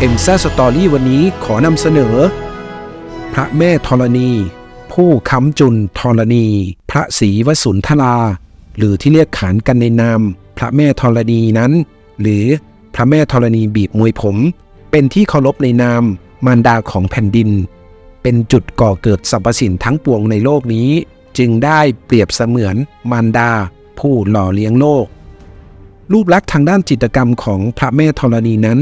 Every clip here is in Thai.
เอ็มซ่าสตอรี่วันนี้ขอนำเสนอ พระแม่ธรณี ผู้ค้ำจุนธรณี พระศรีวสุนทรา หรือที่เรียกขานกันในนาม พระแม่ธรณีนั้น หรือพระแม่ธรณีบีบมวยผม เป็นที่เคารพในนามมารดาของแผ่นดิน เป็นจุดก่อเกิดสรรพสิ่งทั้งปวงในโลกนี้ จึงได้เปรียบเสมือนมารดา ผู้หล่อเลี้ยงโลก รูปลักษณ์ทางด้านจิตกรรมของพระแม่ธรณีนั้น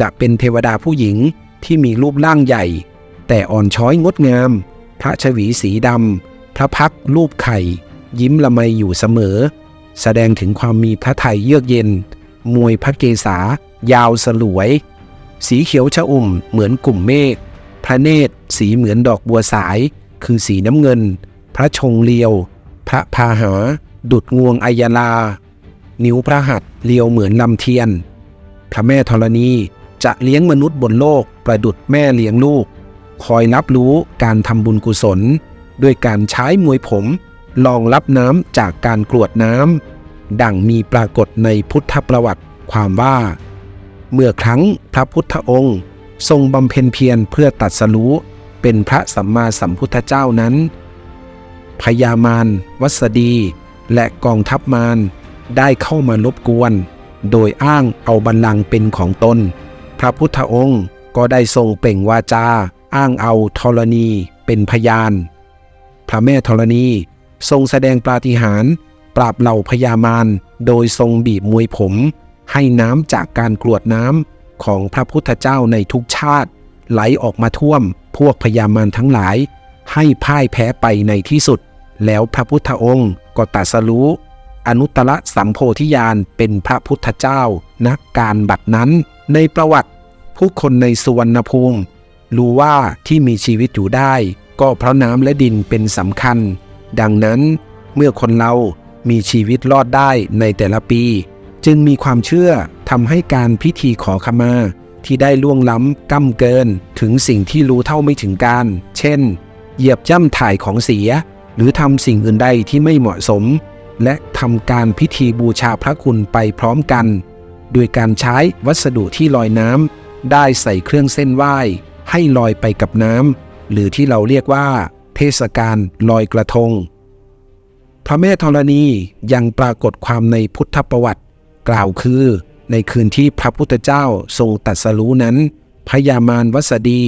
จะเป็นเทวดาผู้หญิงที่มีรูปร่างใหญ่ แต่อ่อนช้อยงดงาม พระชวีสีดำพระพักรูปไข่ ยิ้มละไมอยู่เสมอ แสดงถึงความมีพระทัยเยือกเย็น มวยพระเกศายาวสลวย สีเขียวชะอุ่มเหมือนกลุ่มเมฆพระเนตรสีเหมือนดอกบัวสาย คือสีน้ำเงิน พระชงเลียว พระพาหา ดุดงวงอัยลา นิ้วพระหัตเลียวเหมือนลำเทียน พระแม่ธรณี จะเลี้ยงมนุษย์บนโลกประดุดแม่เลี้ยงลูก คอยรับรู้การทำบุญกุศล ด้วยการใช้มวยผม ลองรับน้ำจากการกรวดน้ำดังมีปรากฏในพุทธประวัติความว่า เมื่อครั้งพระพุทธองค์ ทรงบำเพ็ญเพียรเพื่อตัดสรู้เป็นพระสัมมาสัมพุทธเจ้านั้นพญามารวัสดี และกองทัพมารได้เข้ามารบกวน โดยอ้างเอาบัลลังก์เป็นของตน พระพุทธองค์ก็ได้ทรงเป่งวาจา อ้างเอาธรณีเป็นพยาน พระแม่ธรณีทรงแสดงปาฏิหาริย์ปราบเหล่าพญามารโดยทรงบีบมวยผม ให้น้ำจากการกรวดน้ำของพระพุทธเจ้าในทุกชาติ ไหลออกมาท่วมพวกพญามารทั้งหลาย ให้พ่ายแพ้ไปในที่สุด แล้วพระพุทธองค์ก็ตรัสรู้ อนุตตรสัมโพธิญาณเป็นพระพุทธเจ้านักการบัดนั้น ในประวัติผู้คนในสุวรรณภูมิ รู้ว่าที่มีชีวิตอยู่ได้ ก็เพราะน้ำและดินเป็นสำคัญ ดังนั้นเมื่อคนเรามีชีวิตรอดได้ในแต่ละปี จึงมีความเชื่อทำให้การพิธีขอขมา ที่ได้ล่วงล้ำก้ำเกินถึงสิ่งที่รู้เท่าไม่ถึงการ เช่น เหยียบย่ำถ่ายของเสีย หรือทำสิ่งอื่นใดที่ไม่เหมาะสม และทำการพิธีบูชาพระคุณไปพร้อมกัน โดยการใช้วัสดุที่ลอยน้ำได้ใส่เครื่องเส้นไหว้ ให้ลอยไปกับน้ำหรือที่เราเรียกว่า เทศกาลลอยกระทง พระแม่ธรณียังปรากฏความในพุทธประวัติ กล่าวคือในคืนที่พระพุทธเจ้าทรงตรัสรู้นั้นพญามารวัสดี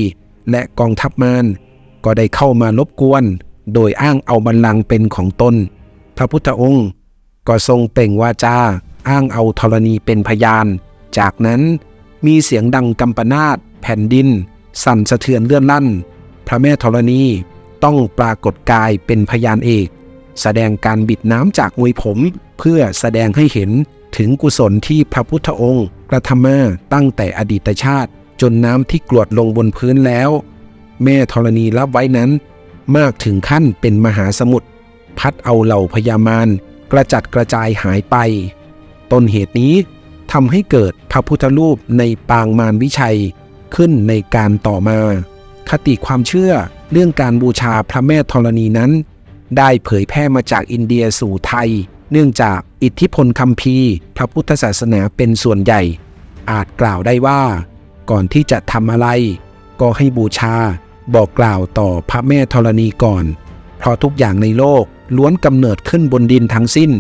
และกองทัพมารก็ได้เข้ามารบกวน โดยอ้างเอาบัลลังก์เป็นของตน พระพุทธองค์ก็ทรงเปล่งวาจา อ้างเอาธรณีเป็นพยาน จากนั้นมีเสียงดังกำปนาตแผ่นดิน สั่นสะเทือนเลื่อนลั่น พระแม่ธรณีต้องปรากฏกายเป็นพยานเอก แสดงการบิดน้ำจากมวยผม เพื่อแสดงให้เห็นถึงกุศลที่พระพุทธองค์กระทำมาตั้งแต่อดีตชาติ จนน้ำที่กรวดลงบนพื้นแล้ว แม่ธรณีรับไว้นั้น มากถึงขั้นเป็นมหาสมุทร พัดเอาเหล่าพญามารกระจัดกระจายหายไป ต้นเหตุนี้ทำให้เกิดพระพุทธรูปในปางมารวิชัยขึ้นในการต่อมา คติความเชื่อเรื่องการบูชาพระแม่ธรณีนั้น ได้เผยแพร่มาจากอินเดียสู่ไทย เนื่องจากอิทธิพลคัมภีร์ พระพุทธศาสนาเป็นส่วนใหญ่ อาจกล่าวได้ว่า ก่อนที่จะทำอะไร ก็ให้บูชาบอกกล่าวต่อพระแม่ธรณีก่อน เพราะทุกอย่างในโลกล้วนกำเนิดขึ้นบนดินทั้งสิ้น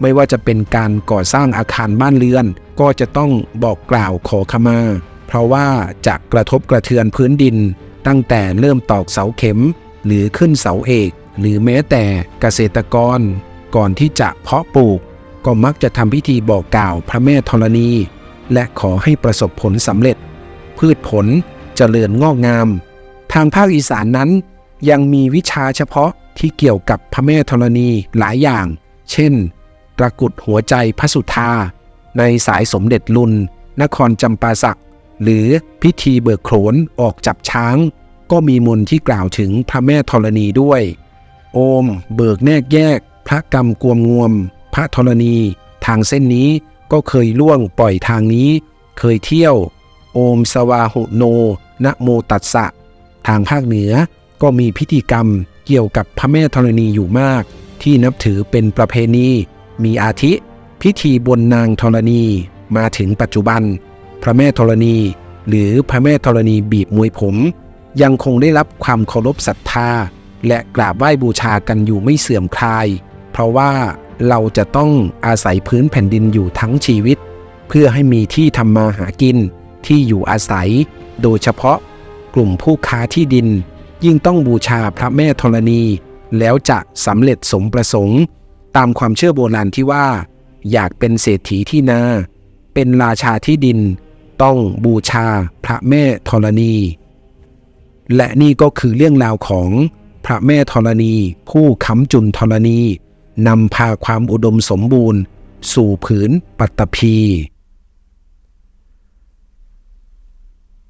ไม่ว่าจะเป็นการก่อสร้างอาคารบ้านเรือน ก็จะต้องบอกกล่าวขอขมา เพราะว่าจะกระทบกระเทือนพื้นดิน ตั้งแต่เริ่มตอกเสาเข็ม หรือขึ้นเสาเอก หรือแม้แต่เกษตรกร ก่อนที่จะเพาะปลูก ก็มักจะทำพิธีบอกกล่าวพระแม่ธรณี และขอให้ประสบผลสำเร็จ พืชผลเจริญงอกงาม ทางภาคอีสานนั้น ยังมีวิชาเฉพาะที่เกี่ยวกับพระแม่ธรณีหลายอย่าง เช่นตระกุดหัวใจพระสุธา ในสายสมเด็จลุน นครจำปาสัก หรือพิธีเบิกโขนออกจับช้าง ก็มีมนที่กล่าวถึงพระแม่ธรณีด้วย โอม เบิกแนกแยก พระกรรมกวมงวม พระธรณี ทางเส้นนี้ก็เคยล่วงปล่อยทางนี้ เคยเที่ยว โอมสวาหุโนนะโมตัสสะ ทางภาคเหนือ ก็มีพิธีกรรมเกี่ยวกับพระแม่ธรณีอยู่มาก ที่นับถือเป็นประเพณี มีอาทิ พิธีบนนางธรณีมาถึงปัจจุบัน พระแม่ธรณี หรือพระแม่ธรณีบีบมวยผม ยังคงได้รับความเคารพศรัทธา และกราบไหว้บูชากันอยู่ไม่เสื่อมคลาย เพราะว่าเราจะต้องอาศัยพื้นแผ่นดินอยู่ทั้งชีวิต เพื่อให้มีที่ทำมาหากินที่อยู่อาศัย โดยเฉพาะกลุ่มผู้ค้าที่ดิน ยิ่งต้องบูชาพระแม่ธรณี แล้วจะสำเร็จสมประสงค์ ตามความเชื่อโบราณที่ว่า อยากเป็นเศรษฐีที่นา เป็นราชาที่ดิน ต้องบูชาพระแม่ธรณี และนี่ก็คือเรื่องราวของพระแม่ธรณี ผู้ค้ำจุนธรณีนำพาความอุดมสมบูรณ์ สู่ผืนปัตตภี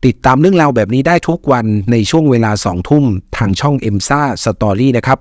ติดตามเรื่องราวแบบนี้ได้ทุกวันในช่วงเวลา 2 ทุ่มทางช่อง e m s a Story นะครับ